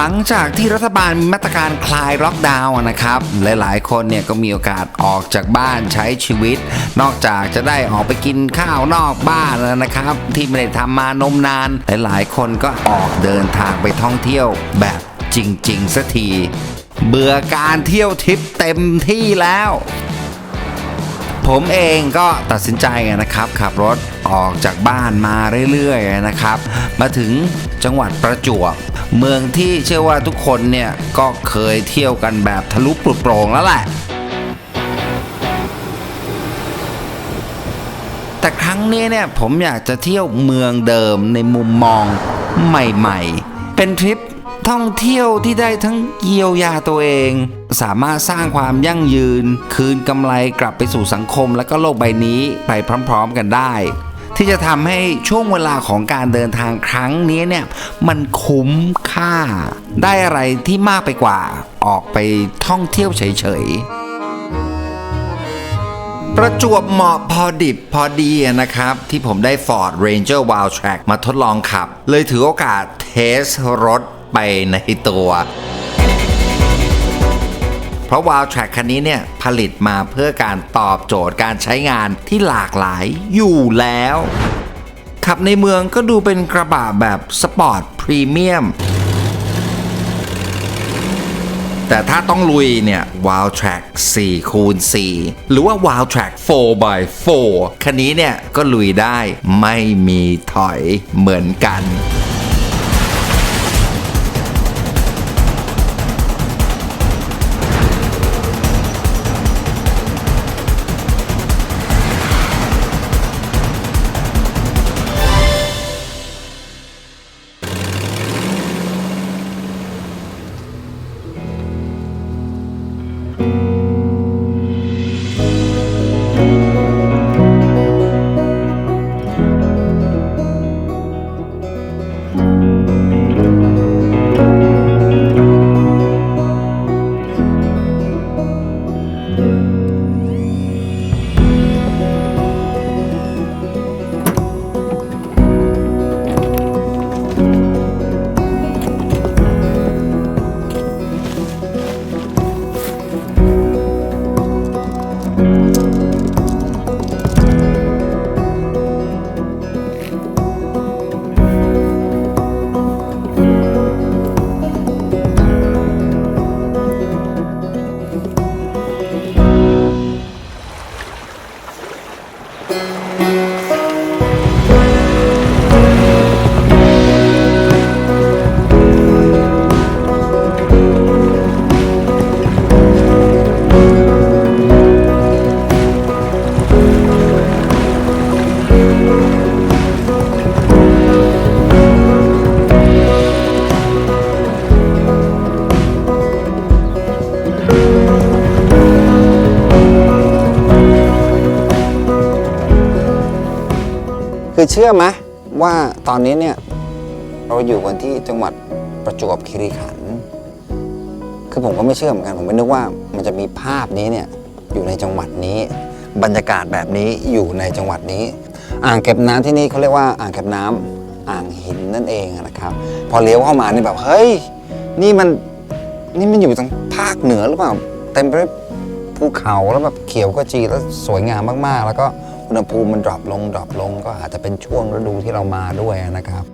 หลังจากที่รัฐบาลมีมาตรการคลายล็อกดาวน์อะนะครับ หลายๆ คนเนี่ยก็มีโอกาสออกจากบ้านใช้ชีวิต นอกจากจะได้ออกไปกินข้าวนอกบ้านแล้วนะครับ ที่ไม่ได้ทำมานมนาน หลายๆ คนก็ออกเดินทางไปท่องเที่ยวแบบจริงๆสักที เบื่อการเที่ยวทริปเต็มที่แล้ว ผมเองก็ตัดสินใจนะครับขับรถ ออกจากบ้านมาเรื่อยๆนะครับ มาถึงจังหวัดประจวบเมืองที่เชื่อว่าทุกคนเนี่ยก็เคยเที่ยวกันแบบทะลุปลุดโปร่งแล้วแหละแต่ครั้งนี้เนี่ยผมอยากจะเที่ยวเมืองเดิมในมุมมองใหม่ๆ เป็นทริปท่องเที่ยวที่ได้ทั้งเยียวยาตัวเอง สามารถสร้างความยั่งยืน คืนกำไรกลับไปสู่สังคมและก็โลกใบนี้ไปพร้อมๆกันได้ ที่จะทำให้ช่วงเวลาของการเดินทางครั้งนี้เนี่ยมันคุ้มค่า ได้อะไรที่มากไปกว่าออกไปท่องเที่ยวเฉยๆประจวบเหมาะพอดิบพอดีนะครับ ที่ผมได้ Ford Ranger Wild Track มาทดลองขับ เลยถือโอกาสเทสรถไปในตัว เพราะ Wild Track คันนี้เนี่ยผลิตมาเพื่อการตอบโจทย์การใช้งานที่หลากหลายอยู่แล้ว ขับในเมืองก็ดูเป็นกระบะแบบสปอร์ตพรีเมียมแต่ถ้าต้องลุยเนี่ย Wild Track 4คูณ4หรือว่า Wild Track 4 by 4คันนี้เนี่ย ก็ลุยได้ไม่มีถอยเหมือนกัน คือเชื่อไหมว่าตอนนี้เนี่ยเราอยู่กันที่จังหวัดประจวบคีรีขันธ์คือผมก็ไม่เชื่อเหมือนกันผมไม่นึกว่ามันจะมีภาพนี้เนี่ยอยู่ในจังหวัดนี้ บรรยากาศแบบนี้อยู่ในจังหวัดนี้ อ่างเก็บน้ำที่นี่เขาเรียกว่าอ่างเก็บน้ำอ่างหินนั่นเองนะครับ พอเลี้ยวเข้ามานี่แบบเฮ้ยนี่มันนี่มันอยู่ทางภาคเหนือหรือเปล่าเต็มไปด้วยภูเขาแล้วแบบเขียวขจีแล้วสวยงามมากๆ แล้วก็ อุณหภูมิมันดรอปลงดรอปลงก็อาจจะเป็นช่วงฤดูที่เรามาด้วยนะครับ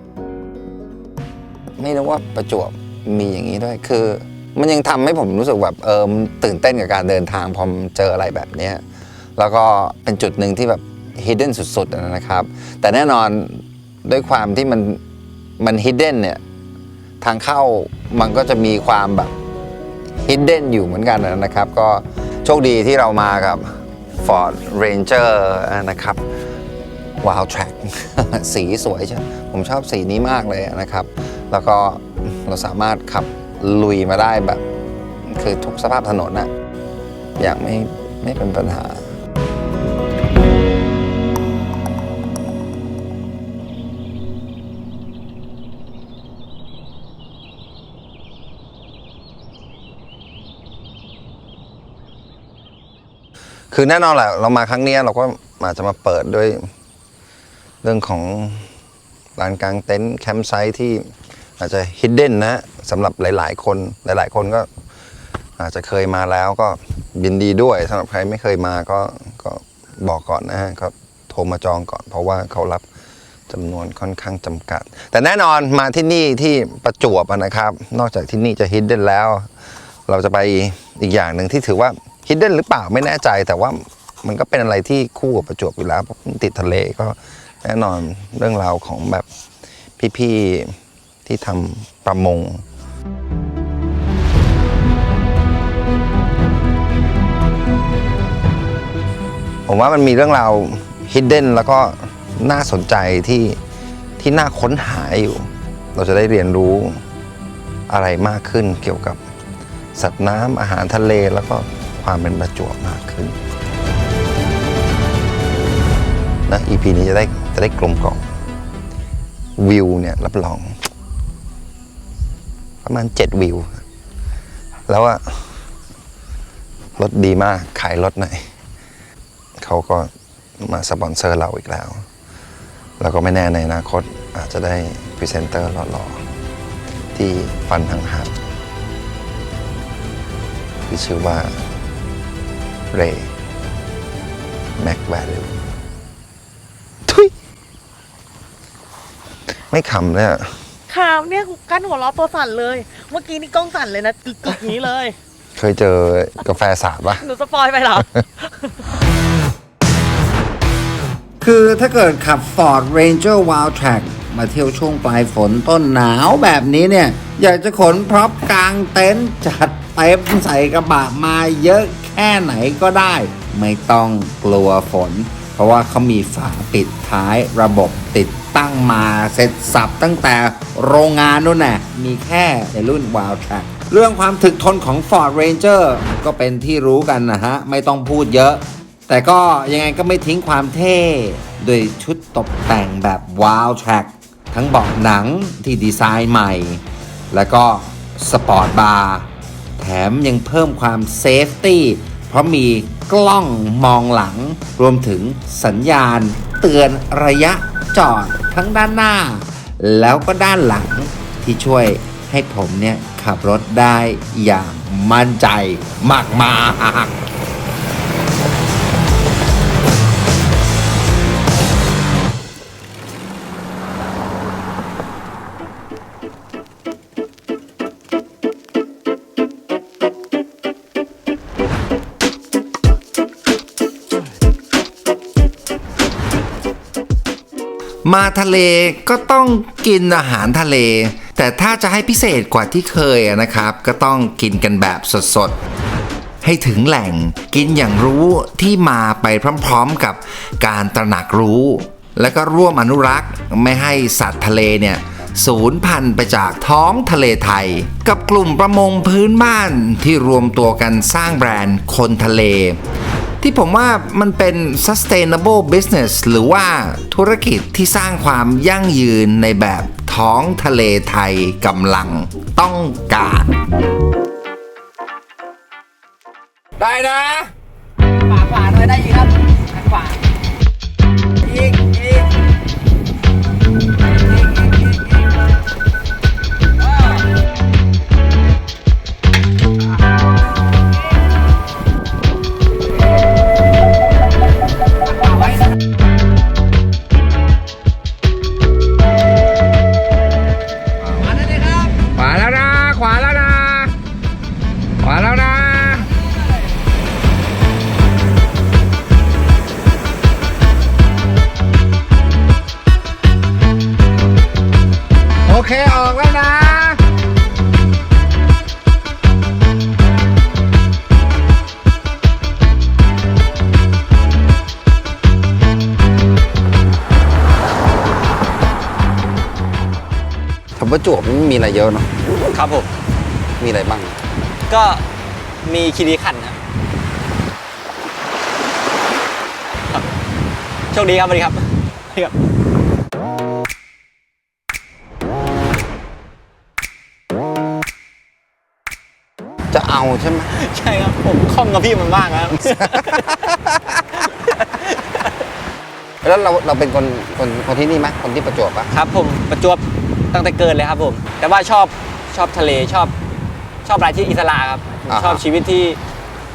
ไม่รู้ว่าประจวบมีอย่างนี้ด้วยคือ มันยังทำให้ผมรู้สึกแบบเออมตื่นเต้นกับการเดินทางพอมเจออะไรแบบเนี้ยแล้วก็เป็นจุดหนึ่งที่แบบ hidden สุด ๆ นะครับ แต่แน่นอนด้วยความที่มันมัน hidden เนี่ยทางเข้ามันก็จะมีความแบบ hidden อยู่เหมือนกันนะครับ ก็โชคดีที่เรามากับ Ford Ranger นะครับ Wild Track สีสวยใช่ผมชอบสีนี้มากเลยนะครับ แล้วก็เราสามารถขับลุยมาได้แบบ คือทุกสภาพถนนนะอย่างไม่ไม่เป็นปัญหา คือแน่นอนแหละเรามาครั้งนี้เราก็อาจจะมาเปิดด้วยเรื่องของลานกลางเต็นท์แคมป์ไซต์ที่อาจจะ hidden นนะสำหรับหลาย ๆ คนหลาย ๆ คนก็อาจจะเคยมาแล้วก็ยินดีด้วยสำหรับใครไม่เคยมาก็ก็บอกก่อนนะฮะก็โทรมาจองก่อน เพราะว่าเขารับจำนวนค่อนข้างจำกัด แต่แน่นอนมาที่นี่ที่ประจวบนะครับ นอกจากที่นี่จะ hidden แล้ว เราจะไปอีกอย่างหนึ่งที่ถือว่า hidden หรือเปล่าไม่แน่ใจแต่ว่ามันก็เป็นอะไรที่คู่กับประจวบอยู่แล้วเพราติดทะเลก็แน่นอนเรื่องราวของแบบพี่ๆที่ทำประมงผมว่ามันมีเรื่องราว hidden แล้วก็น่าสนใจที่ที่น่าค้นหาอยู่ เราจะได้เรียนรู้อะไรมากขึ้นเกี่ยวกับสัตว์น้ำอาหารทะเลแล้วก็ ความเป็นประจวบมากขึ้นนะ EP นี้จะได้จะได้กลมกล่อมวิวเนี่ยรับรอง ประมาณ7วิว แล้วอะรถดีมากขายรถหน่อยเขาก็มาสปอนเซอร์เราอีกแล้ว แล้วก็ไม่แน่ในอนาคตอาจจะได้พรีเซนเตอร์หล่อๆที่ฟันทางหักที่ชื่อว่า เรย์แม็กแวลูทุยไม่ขำเลยอะข่าวเนี่ยกั้นหัวเราะตัวสั่นเลย เมื่อกี้นี่กล้องสั่นเลยนะกึกกึกนี้เลย เคยเจอกาแฟสาดปะหนูสปอยไปเหรอ คือถ้าเกิดขับ Ford Ranger Wild Track มาเที่ยวช่วงปลายฝนต้นหนาวแบบนี้เนี่ย อยากจะขนพร็อพกลางเต็นท์จัดเต็มใส่กระบะมาเยอะ แค่ไหนก็ได้ ไม่ต้องกลัวฝน เพราะว่าเขามีฝาปิดท้ายระบบติดตั้งมาเสร็จสับตั้งแต่โรงงานนู่นน่ะมีแค่ในรุ่น Wild Track เรื่องความถึกทนของ Ford Ranger ก็เป็นที่รู้กันนะฮะ ไม่ต้องพูดเยอะ แต่ก็ยังไงก็ไม่ทิ้งความเท่ด้วยชุดตกแต่งแบบ Wow Track ทั้งเบาะหนังที่ดีไซน์ใหม่ แล้วก็สปอร์ตบาร์ แถมยังเพิ่มความเซฟตี้เพราะมีกล้องมองหลัง รวมถึงสัญญาณ เตือนระยะจอดทั้งด้านหน้า แล้วก็ด้านหลังที่ช่วยให้ผมเนี่ยขับรถได้อย่างมั่นใจมากๆ มาทะเลก็ต้องกินอาหารทะเล แต่ถ้าจะให้พิเศษกว่าที่เคยนะครับ ก็ต้องกินกันแบบสดๆ ให้ถึงแหล่งกินอย่างรู้ที่มาไปพร้อมๆกับการตระหนักรู้ และก็ร่วมอนุรักษ์ไม่ให้สัตว์ทะเลเนี่ยสูญพันธุ์ไปจากท้องทะเลไทย กับกลุ่มประมงพื้นบ้านที่รวมตัวกันสร้างแบรนด์คนทะเล ที่ผมว่ามันเป็น sustainable business หรือว่าธุรกิจที่สร้างความยั่งยืนในแบบท้องทะเลไทยกำลังต้องการ ได้นะฝากฝาหน่อยได้ยินครับ คำว่าจวบมันมีอะไรเยอะเนาะครับผม มีอะไรบ้าง ก็มีคีรีขันธ์ครับครับโชคดีครับสวัสดีครับสวัสดีครับ จะเอาใช่ไหมใช่ครับ ผมคล่องกับพี่มันมากครับ แล้วเราเราเป็นคนคนคนที่นี่ไหมคนที่ประจวบปะครับผมประจวบ ตั้งแต่เกิดเลยครับผม แต่ว่าชอบชอบทะเลชอบชอบอะไรที่อิสระครับ อ่าฮะ ชอบชีวิตที่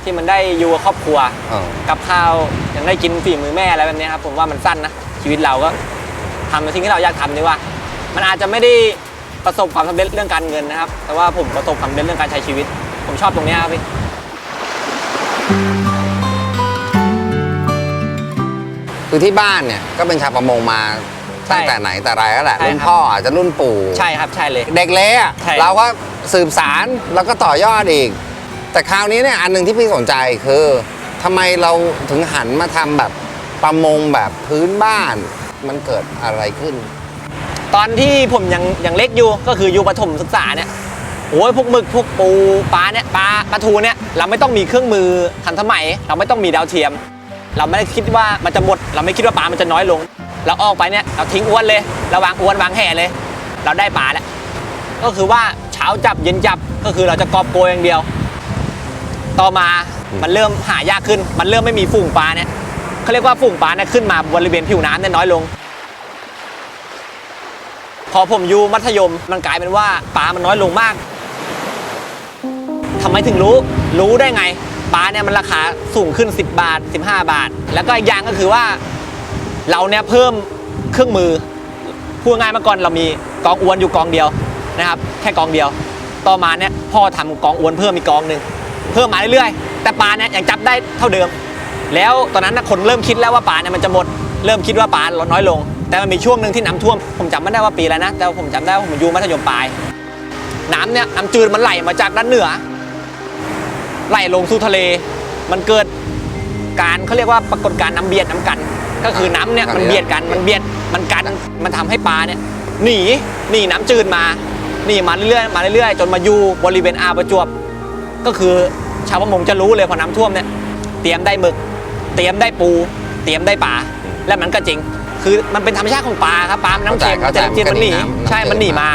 ที่มันได้อยู่กับครอบครัวเออกับข้าวยังได้กินฝีมือแม่อะไรแบบเนี้ยครับผมว่ามันสั้นนะชีวิตเราก็ทำในสิ่งที่เราอยากทำดีกว่า มันอาจจะไม่ได้ประสบความสำเร็จเรื่องการเงินนะครับ แต่ว่าผมประสบความสำเร็จเรื่องการใช้ชีวิต ผมชอบตรงเนี้ยครับพี่คือที่บ้านเนี่ยก็เป็นชาวประมงมา ตั้งแต่ไหนแต่ไรแล้วแหละใช่ครับ รุ่นพ่ออาจจะรุ่นปู่ ใช่ครับใช่เลย เด็กเละอะใช่ เราก็สืบสารแล้วก็ต่อยอดอีก แต่คราวนี้เนี่ยอันหนึ่งที่พี่สนใจคือทำไมเราถึงหันมาทำแบบประมงแบบพื้นบ้าน มันเกิดอะไรขึ้น ตอนที่ผมยังยังเล็กอยู่ก็คืออยู่ประถมศึกษาเนี่ยโอ้ยพวกหมึกพวกปูปลาเนี่ยปลาปลาทูเนี่ยเราไม่ต้องมีเครื่องมือทันสมัย เราไม่ต้องมีดาวเทียม เราไม่ได้คิดว่ามันจะหมด เราไม่คิดว่าปลามันจะน้อยลง เราออกไปเนี่ยเราทิ้งอ้วนเลยเราวางอ้วนวางแห่เลย เราได้ปลาแล้วก็คือว่าเช้าจับเย็นจับก็คือเราจะกอบโกยอย่างเดียว ต่อมามันเริ่มหายากขึ้น มันเริ่มไม่มีฝูงปลาเนี่ยเขาเรียกว่าฝูงปลาเนี่ยขึ้นมาบริเวณผิวน้ำเนี่ยน้อยลง พอผมอยู่มัธยมมันกลายเป็นว่าปลามันน้อยลงมากทำไมถึงรู้รู้ได้ไงปลาเนี่ยมันราคาสูงขึ้น 10 บาท 15 บาท แล้วก็อีกอย่างก็คือว่า เราเนี่ยเพิ่มเครื่องมือพูดง่ายเมื่อก่อนเรามีกองอวนอยู่กองเดียวนะครับ แค่กองเดียว ต่อมาเนี่ยพ่อทำกองอวนเพิ่มอีกกองหนึ่งเพิ่มมาเรื่อยๆแต่ปลาเนี่ยยังจับได้เท่าเดิม แล้วตอนนั้นนะคนเริ่มคิดแล้วว่าปลาเนี่ยมันจะหมด เริ่มคิดว่าปลาลดน้อยลง แต่มันมีช่วงหนึ่งที่น้ำท่วม ผมจำไม่ได้ว่าปีอะไรนะ แต่ผมจำได้ว่าผมอยู่มัธยมปลายน้ำเนี่ยน้ำจืดมันไหลมาจากด้านเหนือ ไหลลงสู่ทะเล มันเกิดการเขาเรียกว่าปรากฏการณ์น้ำเบียดน้ำกัน ก็คือน้ำเนี่ยมันเบียดกันมันเบียดมันกันมันทำให้ปลาเนี่ยหนีหนีน้ำจืดมาหนีมาเรื่อยๆมาเรื่อยๆ จนมาอยู่บริเวณอ่าวประจวบ ก็คือชาวประมงจะรู้เลยพอน้ำท่วมเนี่ยเตรียมได้หมึก เตรียมได้ปู เตรียมได้ปลาและมันก็จริง คือมันเป็นธรรมชาติของปลาครับปลามันน้ำเค็มเข้าใจแต่น้ำจืดมันหนีเข้าใจมันหนีน้ำใช่มันหนีมา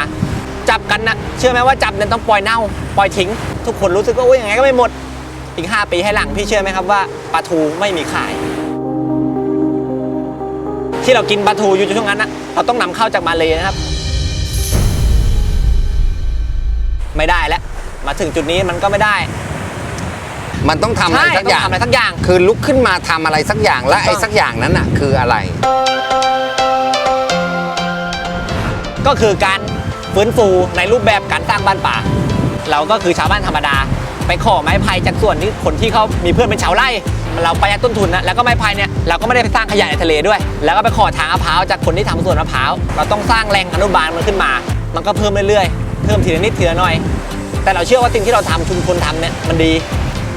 จับกันนะเชื่อไหมว่าจับเนี่ยต้องปล่อยเน่าปล่อยทิ้ง ทุกคนรู้สึกว่าโอ้ยยังไงก็ไม่หมดอีก 5 ปีให้หลังพี่เชื่อไหมครับว่าปลาทูไม่มีขาย ที่เรากินปลาทูอยู่ช่วงนั้นนะเราต้องนำเข้าจากมาเลยนะครับ ไม่ได้แล้วมาถึงจุดนี้มันก็ไม่ได้ มันต้องทำอะไรใช่สักต้ออย่างงทำอะไรสักอย่าง คือลุกขึ้นมาทำอะไรสักอย่างและถูกต้องไอ้สักอย่างนั้นน่ะ คืออะไร ก็คือการฟื้นฟูในรูปแบบการสร้างบ้านป่า เราก็คือชาวบ้านธรรมดา ไปขอไม้ไผ่จากส่วนที่คนที่เขามีเพื่อนเป็นชาวไร่ เราประหยัดต้นทุนนะแล้วก็ไม้ไผ่เนี่ยเราก็ไม่ได้ไปสร้างขยะในทะเลด้วย แล้วก็ไปขอทางมะพร้าวจากคนที่ทำสวนมะพร้าวเราต้องสร้างแรงอนุบาลมันขึ้นมา มันก็เพิ่มเรื่อยๆเพิ่มทีละนิดทีละหน่อย แต่เราเชื่อว่าสิ่งที่เราทำชุมชนทำเนี่ยมันดี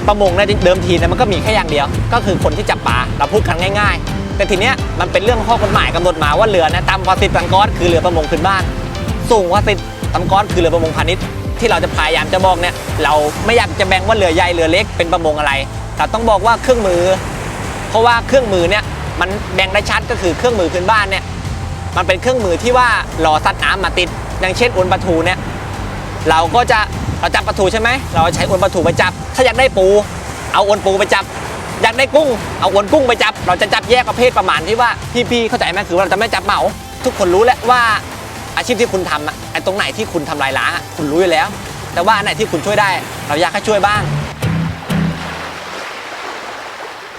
ประมงในเดิมทีเนี่ยมันก็มีแค่อย่างเดียว ก็คือคนที่จับปลาเราพูดกันง่าย ๆ แต่ทีเนี้ยมันเป็นเรื่องข้อกฎหมายกำหนดมาว่าเรือเนี่ยต่ำกว่าสิบตันก้อนคือเรือประมงพื้นบ้าน สูงกว่าสิบตันก้อนคือเรือประมงพาณิชย์ ที่เราจะพยายามจะบอกเนี่ยเราไม่อยากจะแบ่งว่าเรือใหญ่เรือเล็กเป็นประมงอะไร แต่ต้องบอกว่าเครื่องมือ เพราะว่าเครื่องมือเนี่ยมันแบ่งได้ชัดก็คือเครื่องมือพื้นบ้านเนี่ยมันเป็นเครื่องมือที่ว่ารอซัดน้ำมาติด อย่างเช่นอวนปลาทูเนี่ยเราก็จะเราจับปลาทูใช่ไหมเราใช้อวนปลาทูไปจับ ถ้าอยากได้ปู เอาอวนปูไปจับ อยากได้กุ้ง เอาอวนกุ้งไปจับ เราจะจับแยกประเภทประมาณที่ว่าพี่ๆเข้าใจไหมคือว่าเราจะไม่จับเหมา ทุกคนรู้แล้วว่า อาชีพที่คุณทำอะไอ้ตรงไหนที่คุณทำลายล้างอะคุณรู้อยู่แล้ว แต่ว่าอันไหนที่คุณช่วยได้ เราอยากให้ช่วยบ้าง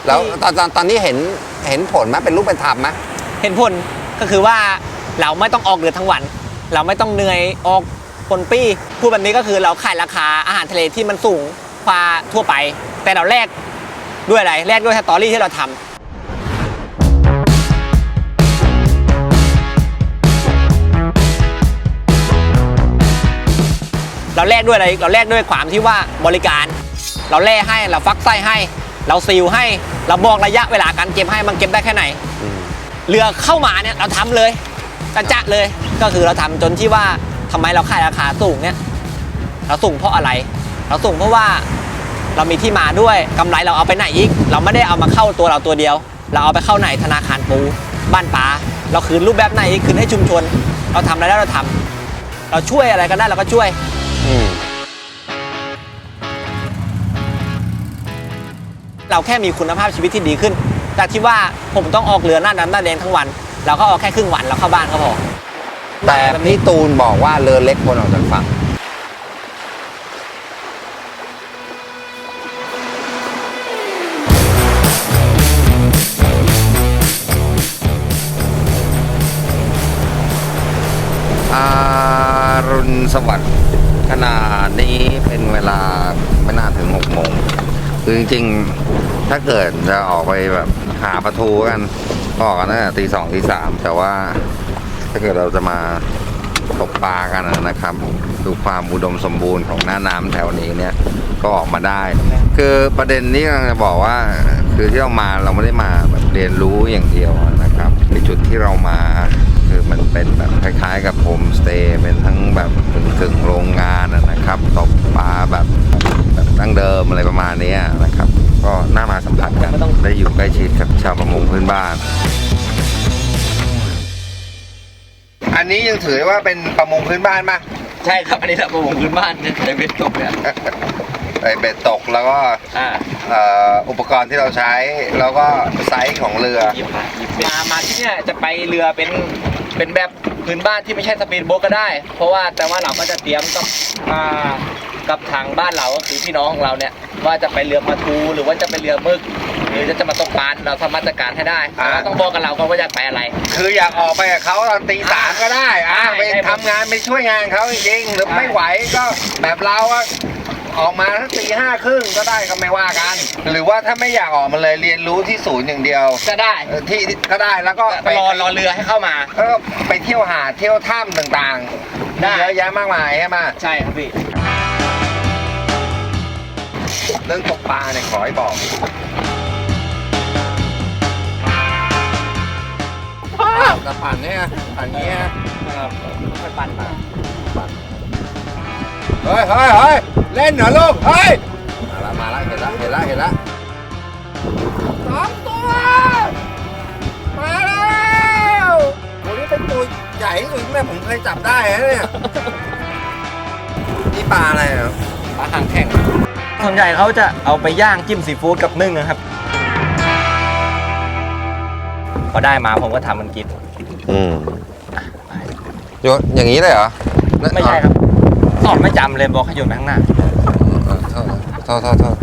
แล้วที่ตอนตอนตอนนี้เห็นเห็นผลไหมเป็นรูปเป็นธรรมไหมเห็นผลก็คือว่าเราไม่ต้องออกเรือทั้งวัน เราไม่ต้องเหนื่อยออกปนปี้พูดแบบนี้ก็คือเราขายราคาอาหารทะเลที่มันสูงกว่าทั่วไป แต่เราแลกด้วยอะไรแลกด้วยสตอรี่ที่เราทำ เราแลกด้วยอะไรเราแลกด้วยความที่ว่าบริการ เราแล่ให้เราฟักไส้ให้ เราซีลให้เราบอกระยะเวลาการเก็บให้มันเก็บได้แค่ไหน เรือเข้ามาเนี่ยเราทำเลยกระจะเลยก็คือเราทำจนที่ว่าทำไมเราขายราคาสูงเนี่ยเราสูงเพราะอะไร เราสูงเพราะว่าเรามีที่มาด้วยกำไรเราเอาไปไหนอีก เราไม่ได้เอามาเข้าตัวเราตัวเดียว เราเอาไปเข้าไหนธนาคารปู บ้านปลาเราคืนรูปแบบไหนคืนให้ชุมชน เราทำอะไรได้เราทำเราช่วยอะไรก็ได้เราก็ช่วยอืม เราแค่มีคุณภาพชีวิตที่ดีขึ้น จากที่ว่าผมต้องออกเรือหน้าดำหน้าแดงทั้งวัน เราก็ออกแค่ครึ่งวันเราเข้าบ้านก็พอ แต่พี่ตูนบอกว่าเรือเล็กควรออกจากฝั่ง อารุณสวัสดิ์ นี้เป็นเวลาไม่น่าถึงหกโมงคือจริงๆ ถ้าเกิดจะออกไปแบบหาปลาทูกันก็ออกกันตั้งแต่ตีสองตีสามแต่ว่าถ้าเกิดเราจะมาตกปลากันนะครับ ดูความอุดมสมบูรณ์ของหน้าน้ำแถวนี้เนี่ยก็ออกมาได้ คือประเด็นนี้กำลังจะบอกว่า คือที่เรามาเราไม่ได้มาแบบเรียนรู้อย่างเดียวนะครับในจุดที่เรามาคือมันเป็นแบบคล้ายๆ กับโฮมสเตย์เป็นทั้งแบบกึ่งกึ่งๆโรงงานอะ นะครับตกปลาแบบแบบดั้งเดิมอะไรประมาณเนี้ยนะครับ ก็น่ามาสัมผัสกันได้อยู่ใกล้ชิดกับชาวประมงพื้นบ้าน อันนี้ยังถือว่าเป็นประมงพื้นบ้านปะใช่ครับอันนี้แหละประมงพื้นบ้านเนี่ยในเบ็ดตกเนี่ยไอเบ็ดตกแล้วก็อ่าเอ่ออุปกรณ์ที่เราใช้แล้วก็ไซส์ของเรือหยิบมาหยิบมามาที่เนี่ยจะไปเรือเป็น เป็นแบบพื้นบ้านที่ไม่ใช่สปีดโบ๊ทก็ได้ เพราะว่าแต่ว่าเราก็จะเตรียมกับอ่ากับทางบ้านเราก็คือพี่น้องของเราเนี่ยว่าจะไปเรือปลาทูหรือว่าจะไปเรือมึกหรือจะมาตกปลาเราสามารถจัดการให้ได้แต่ว่าต้องบอกกันเราก่อนว่าอยากไปอะไร คืออยากออกไปกับเขาตอนตีสามก็ได้อะใช่ไปใช่ทำงานไปช่วยงานเขาจริงๆหรือใช่ไม่ไหวก็แบบเราอะ ออกมาทั้งตีห้าครึ่งก็ได้ก็ไม่ว่ากัน หรือว่าถ้าไม่อยากออกมาเลยเรียนรู้ที่ศูนย์อย่างเดียวก็ได้เออที่ก็ได้แล้วก็ไปรอรอเรือให้เข้ามา ก็ไปเที่ยวหาดเที่ยวถ้ำต่างๆได้ เยอะแยะมากมายใช่ไหมใช่ครับพี่เรื่องตกปลาเนี่ยขอให้บอกแต่ปั่นเนี่ยปั่นเนี้ยค่อยปั่นมา เฮ้ยเฮ้ยเฮ้ย เล่นเหรอลูกเฮ้ยมาแล้วมาแล้วเห็นแล้วเห็นแล้วเห็นแล้วสองตัว มาแล้วโอ้นี่เป็นตัวใหญ่ที่สุดที่แม่ผมเคยจับได้นะเนี่ยนี่ปลาอะไรอะปลาหางแข็งส่วนใหญ่เขาจะเอาไปย่างจิ้มซีฟู้ดกับนึ่งนะครับ พอได้มาผมก็ทำมันกินอืมโยนอย่างนี้เลยเหรอไม่ใช่ครับส อนไม่จำเลยบอกให้โยนไปข้างหน้าเออโทษโทษโทษโทษ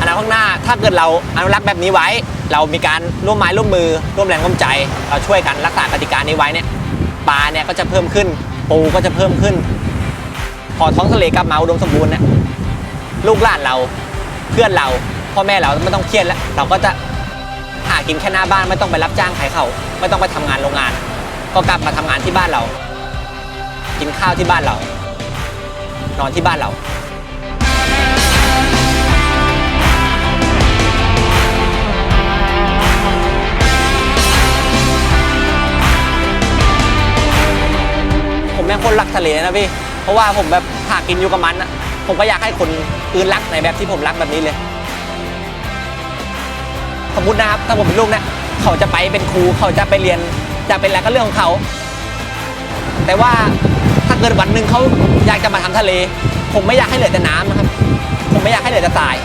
อนาคตข้างหน้าถ้าเกิดเราอนุรักษ์แบบนี้ไว้ เรามีการร่วมไม้ร่วมมือ ร่วมแรงร่วมใจ เราช่วยกันรักษากติกานี้ไว้เนี่ยปลาเนี่ยก็จะเพิ่มขึ้น ปูก็จะเพิ่มขึ้น พอท้องทะเลกลับมาอุดมสมบูรณ์เนี่ยลูกหลานเรา เพื่อนเราพ่อแม่เราไม่ต้องเครียดแล้วเราก็จะหากินแค่หน้าบ้านไม่ต้องไปรับจ้างใครเขาไม่ต้องไปทำงานโรงงาน ก็กลับมาทำงานที่บ้านเรา กินข้าวที่บ้านเรา นอนที่บ้านเราผมแม่งคนรักทะเลนะพี่ เพราะว่าผมแบบหากินอยู่กับมันอะ ผมก็อยากให้คนอื่นรักในแบบที่ผมรักแบบนี้เลย สมมตินะครับถ้าผมเป็นลูกเนี่ยเขาจะไปเป็นครูเขาจะไปเรียนจะเป็นอะไรก็เรื่องของเขา แต่ว่าถ้าเกิดวันหนึ่งเขาอยากจะมาทำทะเล ผมไม่อยากให้เหลือแต่น้ำนะครับ ผมไม่อยากให้เหลือแต่ทราย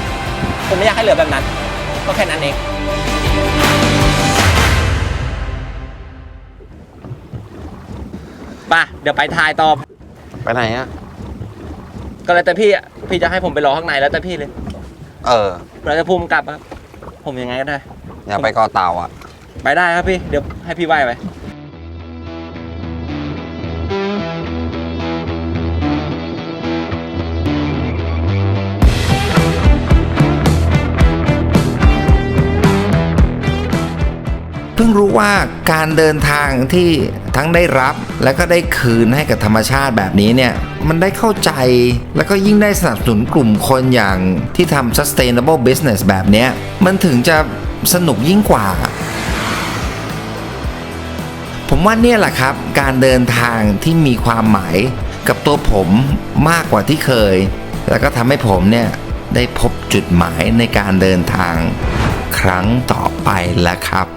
ผมไม่อยากให้เหลือแบบนั้น ก็แค่นั้นเองป่ะเดี๋ยวไปทายต่อไปไหนอะ ก็แล้วแต่พี่อะพี่จะให้ผมไปรอข้างในแล้วแต่พี่เลยเออ เราจะพุ่มกลับครับ ผมยังไงก็ได้ อย่าไปกอเต่าอะ ไปได้ครับพี่ เดี๋ยวให้พี่ไหว้ไป พิ่งรู้ว่าการเดินทางที่ทั้งได้รับและก็ได้คืนให้กับธรรมชาติแบบนี้เนี่ย มันได้เข้าใจแล้วก็ยิ่งได้สนับสนุนกลุ่มคนอย่างที่ทำ sustainable business แบบนี้มันถึงจะสนุกยิ่งกว่า ผมว่าเนี่ยแหละครับ การเดินทางที่มีความหมายกับตัวผมมากกว่าที่เคย แล้วก็ทำให้ผมเนี่ยได้พบจุดหมายในการเดินทางครั้งต่อไปแล้วครับ